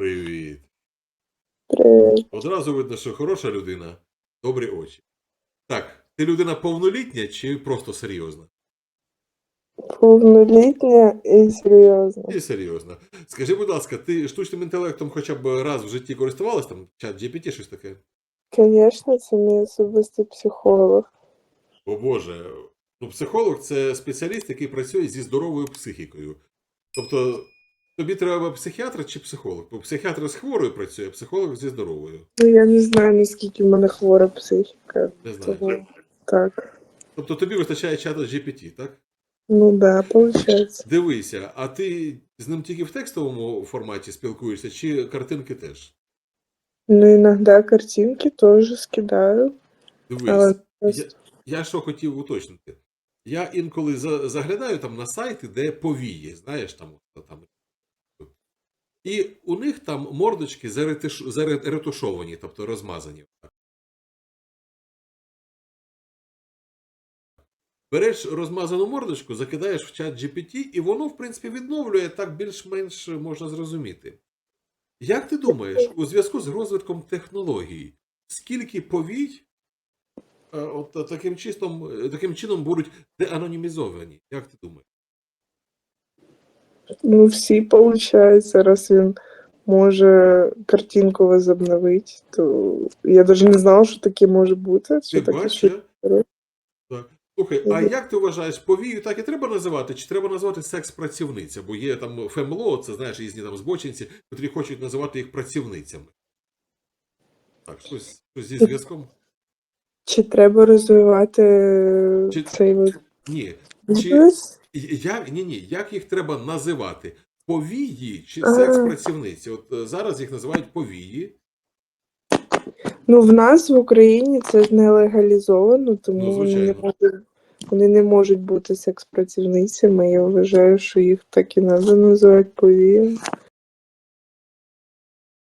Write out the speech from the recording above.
Привіт. Привіт. Одразу видно, що хороша людина, добрі очі. Так, ти людина повнолітня чи просто серйозна? Повнолітня і серйозна. І серйозна. Скажи, будь ласка, ти штучним інтелектом хоча б раз в житті користувалась там чат GPT, щось таке? Звісно, це мій особистий психолог. О Боже. Ну, психолог це спеціаліст, який працює зі здоровою психікою. Тобто, тобі треба психіатр чи психолог? Бо психіатр з хворою працює, а психолог зі здоровою. Ну, я не знаю, наскільки в мене хвора психіка. Не знаю. Тому так. Тобто тобі вистачає чата GPT, так? Ну да, виходить. Дивися, а ти з ним тільки в текстовому форматі спілкуєшся, чи картинки теж? Ну, іноді картинки теж скидаю. Дивись, Але я, я що хотів уточнити. Я інколи заглядаю там на сайти, де повії, знаєш, там, там. І у них там мордочки заретушовані, тобто розмазані. Береш розмазану мордочку, закидаєш в чат GPT, і воно, в принципі, відновлює так більш-менш можна зрозуміти. Як ти думаєш, у зв'язку з розвитком технологій, скільки повій е, от таким, чистом, таким чином будуть деанонімізовані? Як ти думаєш? Ну, всі виходить, раз він може картинку возобновити, то я навіть не знала, що таке може бути. Що Ти таке бачиш? я? Так. Слухай, а як ти вважаєш, повію так і треба називати, чи треба називати секс-працівниця? Бо є там фемло, це знаєш, різні там збочинці, котрі хочуть називати їх працівницями. Так, щось, щось зі зв'язком? Чи треба розвивати Чи- цей Ні. Чи? Як, ні, ні, як їх треба називати? Повії чи секс-працівниці? От е, зараз їх називають повії. Ну, в нас в Україні це ж не легалізовано, тому Ну, вони, не можуть, вони не можуть бути секс-працівницями. Я вважаю, що їх так і треба називати повіями.